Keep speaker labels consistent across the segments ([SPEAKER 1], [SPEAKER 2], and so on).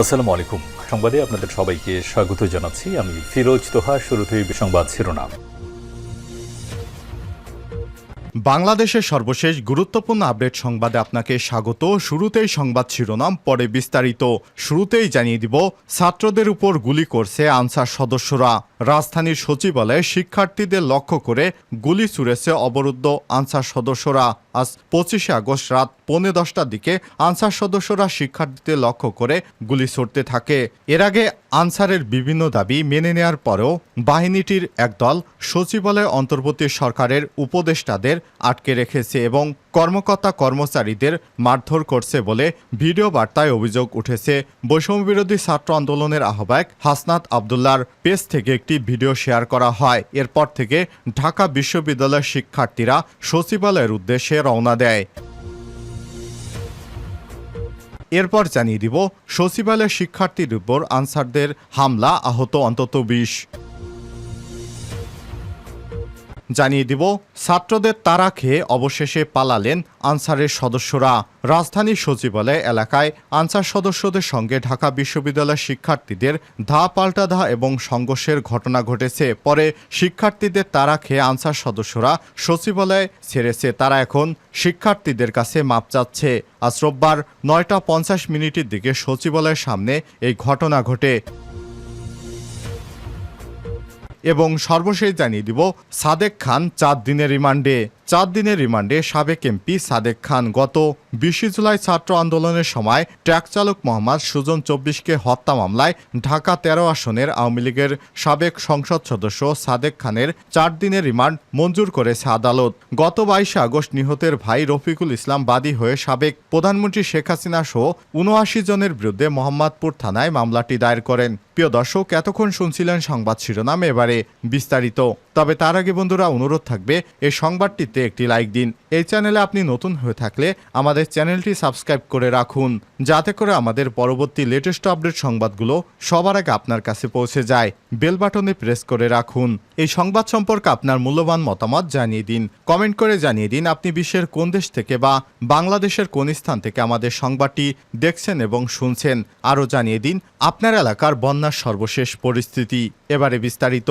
[SPEAKER 1] আসসালামু আলাইকুম সংবাদে আপনাদের সবাইকে স্বাগত জানাচ্ছি। আমি ফিরোজ তোহা, শুরুতেই সংবাদ শিরোনাম।
[SPEAKER 2] বাংলাদেশের সর্বশেষ গুরুত্বপূর্ণ আপডেট সংবাদে আপনাকে স্বাগত। শুরুতেই সংবাদ শিরোনাম, পরে বিস্তারিত। শুরুতেই জানিয়ে দিব, ছাত্রদের উপর গুলি করছে আনসার সদস্যরা। রাজধানীর সচিবালয়ে শিক্ষার্থীদের লক্ষ্য করে গুলি ছুড়েছে অবরুদ্ধ আনসার সদস্যরা। আজ পঁচিশে আগস্ট রাত পৌনে দশটার দিকে আনসার সদস্যরা শিক্ষার্থীদের লক্ষ্য করে গুলি ছড়তে থাকে। এর আগে আনসারের বিভিন্ন দাবি মেনে নেয়ার পরেও বাহিনীটির একদল সচিবালয় অন্তর্বর্তী সরকারের উপদেষ্টাদের আটকে রেখেছে এবং কর্মকর্তা কর্মচারীদের মারধর করছে বলে ভিডিও বার্তায় অভিযোগ উঠেছে। বৈষম্যবিরোধী ছাত্র আন্দোলনের আহ্বায়ক হাসনাত আবদুল্লার পেজ থেকে একটি ভিডিও শেয়ার করা হয়। এরপর থেকে ঢাকা বিশ্ববিদ্যালয়ের শিক্ষার্থীরা সচিবালয়ের উদ্দেশ্যে রওনা দেয়। এরপর জানিয়ে দিব, সচিবালয়ের শিক্ষার্থীর উপর আনসারদের হামলা, আহত অন্তত বিশ। জানিয়ে দিব, ছাত্রদের তারা খেয়ে অবশেষে পালালেন আনসারের সদস্যরা। রাজধানী সচিবালয় এলাকায় আনসার সদস্যদের সঙ্গে ঢাকা বিশ্ববিদ্যালয়ের শিক্ষার্থীদের ধা পাল্টা ধা এবং সংঘর্ষের ঘটনা ঘটেছে। পরে শিক্ষার্থীদের তারা খেয়ে আনসার সদস্যরা সচিবালয়ে ছেড়েছে। তারা এখন শিক্ষার্থীদের কাছে মাপ চাচ্ছে। আজ রোববার নয়টা পঞ্চাশ মিনিটের দিকে সচিবালয়ের সামনে এই ঘটনা ঘটে। এবং সর্বশেষ জানিয়ে দিব সাদেক খান চার দিনের রিমান্ডে। চার দিনের রিমান্ডে সাবেক এমপি সাদেক খান গত বিশে জুলাই ছাত্র আন্দোলনের সময় ট্রাক চালক মোহাম্মদ সুজন চব্বিশকে হত্যা মামলায় ঢাকা তেরো আসনের আওয়ামী লীগের সাবেক সংসদ সদস্য সাদেক খানের চার দিনের রিমান্ড মঞ্জুর করেছে আদালত। গত বাইশে আগস্ট নিহতের ভাই রফিকুল ইসলাম বাদী হয়ে সাবেক প্রধানমন্ত্রী শেখ হাসিনা সহ উনআশি জনের বিরুদ্ধে মোহাম্মদপুর থানায় মামলাটি দায়ের করেন। প্রিয় দর্শক, এতক্ষণ শুনছিলেন সংবাদ শিরোনাম, এবারে বিস্তারিত। তবে তার আগে বন্ধুরা অনুরোধ থাকবে, এই সংবাদটিতে একটি লাইক দিন। এই চ্যানেলে আপনি নতুন হয়ে থাকলে আমাদের চ্যানেলটি সাবস্ক্রাইব করে রাখুন, যাতে করে আমাদের পরবর্তী লেটেস্ট আপডেট সংবাদগুলো সবার আগে আপনার কাছে পৌঁছে যায়। বেল বাটনে প্রেস করে রাখুন। এই সংবাদ সম্পর্কে আপনার মূল্যবান মতামত জানিয়ে দিন। কমেন্ট করে জানিয়ে দিন আপনি বিশ্বের কোন দেশ থেকে বা বাংলাদেশের কোন স্থান থেকে আমাদের সংবাদটি দেখছেন এবং শুনছেন। আরও জানিয়ে দিন আপনার এলাকার বন্যার সর্বশেষ পরিস্থিতি। এবারে বিস্তারিত।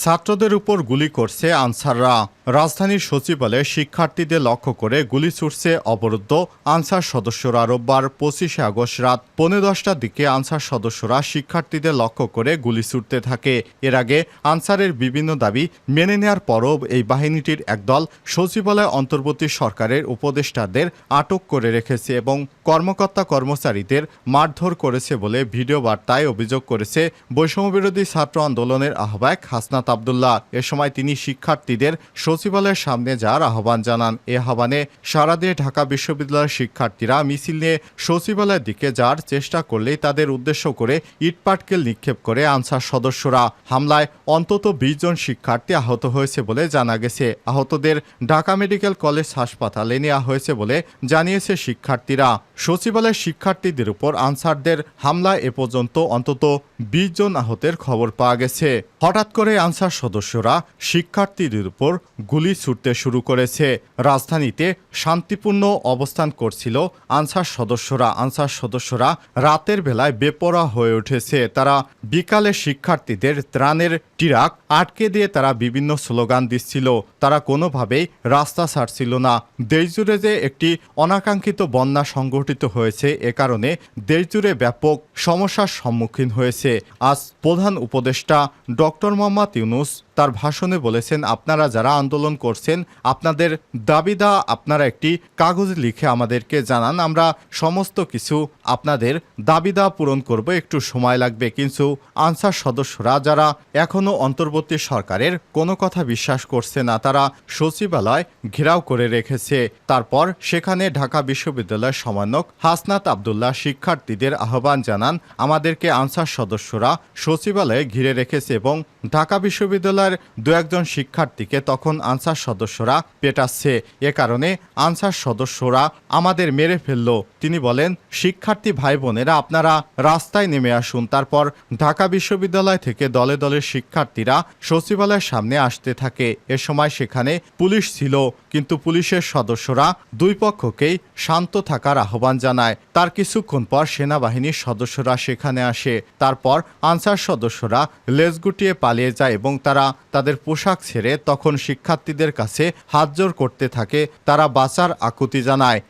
[SPEAKER 2] ছাত্রদের উপর গুলি করছে আনসাররা। রাজধানীর সচিবালয়ে শিক্ষার্থীদের লক্ষ্য করে গুলি ছুটছে অবরুদ্ধ আনসার সদস্যরা। রোববার পঁচিশে আগস্ট রাত পৌনে দশটার দিকে আনসার সদস্যরা শিক্ষার্থীদের লক্ষ্য করে গুলি ছুটতে থাকে। এর আগে আনসারের বিভিন্ন দাবি মেনে নেয়ার পরও এই বাহিনীটির একদল সচিবালয় অন্তর্বর্তী সরকারের উপদেষ্টাদের আটক করে রেখেছে এবং কর্মকর্তা কর্মচারীদের মারধর করেছে বলে ভিডিও বার্তায় অভিযোগ করেছে বৈষম্যবিরোধী ছাত্র আন্দোলনের আহ্বায়ক হাসনাত আবদুল্লাহ। এ সময় তিনি শিক্ষার্থীদের সচিবালয়ের সামনে যাওয়ার আহ্বান জানান, এ আহ্বানে সারা দিয়ে ঢাকা বিশ্ববিদ্যালয়ের শিক্ষার্থীরা মিছিল নিয়ে সচিবালয়ের দিকে যাওয়ার চেষ্টা করলেই তাদের উদ্দেশ্য করে ইটপাটকেল নিক্ষেপ করে আনসার সদস্যরা। হামলায় অন্তত বিশ জন শিক্ষার্থী আহত হয়েছে বলে জানা গেছে। আহতদের ঢাকা মেডিকেল কলেজ হাসপাতালে নেওয়া হয়েছে বলে জানিয়েছে শিক্ষার্থীরা। সচিবালয়ের শিক্ষার্থীদের উপর আনসারদের হামলায় এ পর্যন্ত অন্তত বিশ জন আহতের খবর পাওয়া গেছে। হঠাৎ করে আনসার সদস্যরা শিক্ষার্থীদের উপর গুলি ছুটতে শুরু করেছে। রাজধানীতে শান্তিপূর্ণ অবস্থান করছিল আনসার সদস্যরা। আনসার সদস্যরা রাতের বেলায় বেপরা হয়ে উঠেছে। তারা বিকালে শিক্ষার্থীদের ত্রাণের টিরাক আটকে দিয়ে তারা বিভিন্ন স্লোগান দিচ্ছিল। তারা কোনোভাবেই রাস্তা ছাড়ছিল না। দেশজুড়ে যে একটি অনাকাঙ্ক্ষিত বন্যা সংঘটিত হয়েছে, এ কারণে দেশজুড়ে ব্যাপক সমস্যার সম্মুখীন হয়েছে। আজ প্রধান উপদেষ্টা ডক্টর মোহাম্মদ ইউনুস তার ভাষণে বলেছেন, আপনারা যারা আন্দোলন করছেন, আপনাদের দাবিদা আপনারা একটি কাগজ লিখে আমাদেরকে জানান। আমরা সমস্ত কিছু আপনাদের দাবিদা পূরণ করব। একটু সময় লাগবে। কিন্তু আনসার সদস্যরা, যারা এখনও অন্তর্বর্তী সরকারের কোনো কথা বিশ্বাস করছে না, তারা সচিবালয় ঘেরাও করে রেখেছে। তারপর সেখানে ঢাকা বিশ্ববিদ্যালয়ের সমন্বয়ক হাসনাত আবদুল্লাহ শিক্ষার্থীদের আহ্বান জানান, আমাদেরকে আনসার সদস্যরা সচিবালয়ে ঘিরে রেখেছে এবং ঢাকা বিশ্ববিদ্যালয়ের দু একজন শিক্ষার্থীকে তখন আনসার সদস্যরা পেটাচ্ছে। এ কারণে আনসার সদস্যরা আমাদের মেরে ফেলল। তিনি বলেন, শিক্ষার্থী ভাই বোনেরা আপনারা রাস্তায় নেমে আসুন। তারপর ঢাকা বিশ্ববিদ্যালয় থেকে দলে দলে শিক্ষা শিক্ষার্থীরা সচিবালয়ের সামনে আসতে থাকে। এ সময় সেখানে পুলিশ ছিল, কিন্তু পুলিশের সদস্যরা দুই পক্ষকেই শান্ত থাকার আহ্বান জানায়। তার কিছুক্ষণ পর সেনাবাহিনীর সদস্যরা সেখানে আসে। তারপর আনসার সদস্যরা লেজ গুটিয়ে পালিয়ে যায় এবং তারা তাদের পোশাক ছেড়ে তখন শিক্ষার্থীদের কাছে হাতজোর করতে থাকে। তারা বাঁচার আকুতি জানায়।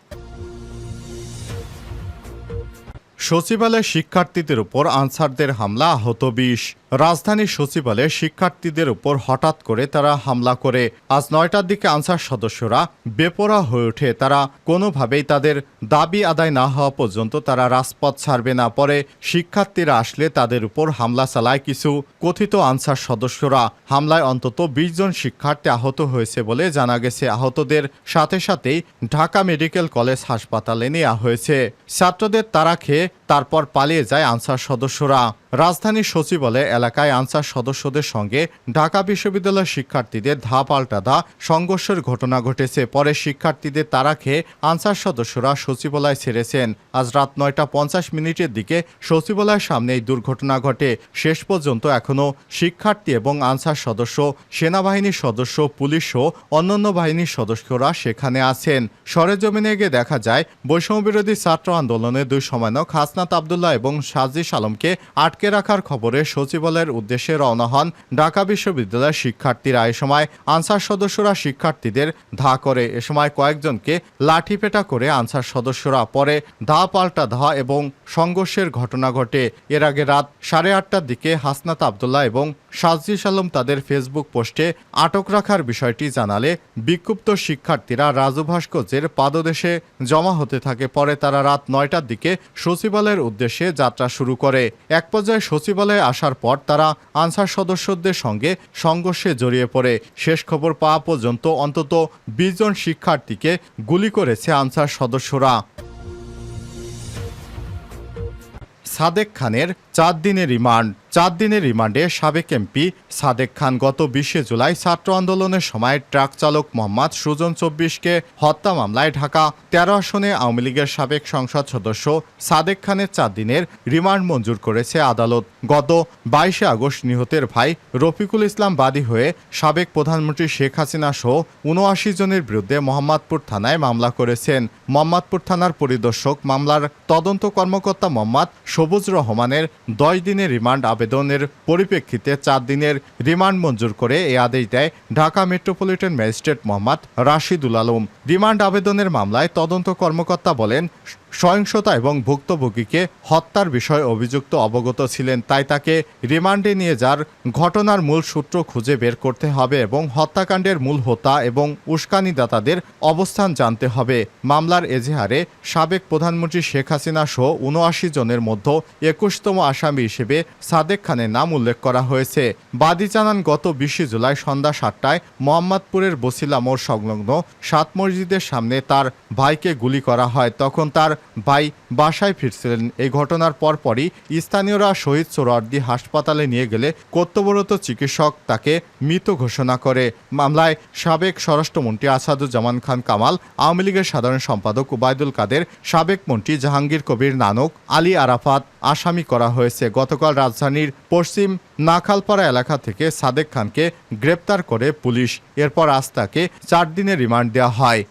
[SPEAKER 2] সচিবালয়ে শিক্ষার্থীদের উপর আনসারদের হামলা, আহত বিশ। রাজধানীর সচিবালয়ে শিক্ষার্থীদের উপর হঠাৎ করে তারা হামলা করে। আজ নয়টার দিকে আনসার সদস্যরা বেপরা হয়ে ওঠে। তারা কোনোভাবেই তাদের দাবি আদায় না হওয়া পর্যন্ত তারা রাজপথ ছাড়বে না। পরে শিক্ষার্থীরা আসলে তাদের উপর হামলা চালায় কিছু কথিত আনসার সদস্যরা। হামলায় অন্তত বিশ জন শিক্ষার্থী আহত হয়েছে বলে জানা গেছে। আহতদের সাথে সাথেই ঢাকা মেডিকেল কলেজ হাসপাতালে নেওয়া হয়েছে। ছাত্রদের তারা খেয়ে তারপর পালিয়ে যায় আনসার সদস্যরা। রাজধানীর সচিবালয় এলাকায় আনসার সদস্যদের সঙ্গে ঢাকা বিশ্ববিদ্যালয়ের শিক্ষার্থীদের ধা পাল্টা ধা সংঘর্ষের ঘটনা ঘটেছে। পরে শিক্ষার্থীদের তারা খেয়ে আনসার সদস্যরা সচিবালয় ছেড়েছেন। আজ রাত নয়টা পঞ্চাশ মিনিটের দিকে সচিবালয়ের সামনে এই দুর্ঘটনা ঘটে। শেষ পর্যন্ত এখনও শিক্ষার্থী এবং আনসার সদস্য, সেনাবাহিনীর সদস্য, পুলিশ ও অন্যান্য বাহিনীর সদস্যরা সেখানে আছেন। সরেজমিনে গিয়ে দেখা যায়, বৈষম্যবিরোধী ছাত্র আন্দোলনের দুই সমন্বয়ক হাসনাত আবদুল্লাহ এবং সাজিস আলমকে আটকে রাখার খবরে সচিবালয়ের উদ্দেশ্যে রওনা হন ঢাকা বিশ্ববিদ্যালয়ের শিক্ষার্থীরা। এ সময় আনসার সদস্যরা শিক্ষার্থীদের ধা করে। এ সময় কয়েকজনকে লাঠিপেটা করে আনসার সদস্যরা পরে ধা পাল্টা ধা এবং সংঘর্ষের ঘটনা ঘটে। এর আগে রাত সাড়ে আটটার দিকে হাসনাত আবদুল্লাহ এবং সাজিস আলম তাদের ফেসবুক পোস্টে আটক রাখার বিষয়টি জানালে বিক্ষুব্ধ শিক্ষার্থীরা রাজু ভাস্কর্যের পাদদেশে জমা হতে থাকে। পরে তারা রাত নয়টার দিকে সচিবালয়ের উদ্দেশ্যে যাত্রা শুরু করে। এক পর্যায়ে সচিবালয়ে আসার পর তারা আনসার সদস্যদের সঙ্গে সংঘর্ষে জড়িয়ে পড়ে। শেষ খবর পাওয়া পর্যন্ত অন্তত বিশ জন শিক্ষার্থীকে গুলি করেছে আনসার সদস্যরা। সাদেক খানের চার দিনের রিমান্ড। চার দিনের রিমান্ডে সাবেক এমপি সাদেক খান গত বিশে জুলাই ছাত্র আন্দোলনের সময় ট্রাক চালক মোহাম্মদ সুজন চব্বিশকে হত্যা মামলায় ঢাকা। তেরো আসনে আওয়ামী লীগের সাবেক সংসদ সদস্য সাদেক খানের চার দিনের রিমান্ড মঞ্জুর করেছে আদালত। গত বাইশে আগস্ট নিহতের ভাই রফিকুল ইসলাম বাদী হয়ে সাবেক প্রধানমন্ত্রী শেখ হাসিনা সহ উনআশি জনের বিরুদ্ধে মোহাম্মদপুর থানায় মামলা করেছেন। মোহাম্মদপুর থানার পরিদর্শক মামলার তদন্ত কর্মকর্তা মোহাম্মদ সবুজ রহমানের দশ দিনের রিমান্ড আবেদনের পরিপ্রেক্ষিতে চার দিনের রিমান্ড মঞ্জুর করে এ আদেশ দেয় Dhaka metropolitan magistrate Mohammad Rashidul Alam. Remand আবেদনের মামলায় তদন্ত কর্মকর্তা বলেন সহিংসতা এবং ভুক্তভোগীকে হত্যার বিষয়ে অভিযুক্ত অবগত ছিলেন, তাই তাকে রিমান্ডে নিয়ে যার ঘটনার মূল সূত্র খুঁজে বের করতে হবে এবং হত্যাকাণ্ডের মূল হোতা এবং উস্কানিদাতাদের অবস্থান জানতে হবে। মামলার এজেহারে সাবেক প্রধানমন্ত্রী শেখ হাসিনা সহ উনআশি জনের মধ্যে একুশতম আসামি হিসেবে সাদেক খানের নাম উল্লেখ করা হয়েছে। বাদী জানান, গত বিশে জুলাই সন্ধ্যা সাতটায় মোহাম্মদপুরের বসিলা মোড় সংলগ্ন সাত মসজিদের সামনে তার ভাইকে গুলি করা হয়। তখন তার ভাই বাসায় ফিরছিলেন। এই ঘটনার পরপরই স্থানীয়রা শহীদ সোহরাওয়ার্দী হাসপাতালে নিয়ে গেলে কর্তব্যরত চিকিৎসক তাকে মৃত ঘোষণা করে। মামলায় সাবেক স্বরাষ্ট্রমন্ত্রী আসাদুজ্জামান খান কামাল, আওয়ামী লীগের সাধারণ সম্পাদক উবায়দুল কাদের, সাবেক মন্ত্রী জাহাঙ্গীর কবির নানক, আলী আরাফাত আসামি করা হয়েছে। গতকাল রাজধানীর পশ্চিম নাখালপাড়া এলাকা থেকে সাদেক খানকে গ্রেপ্তার করে পুলিশ। এরপর আজ তাকে চার দিনের রিমান্ড দেওয়া হয়।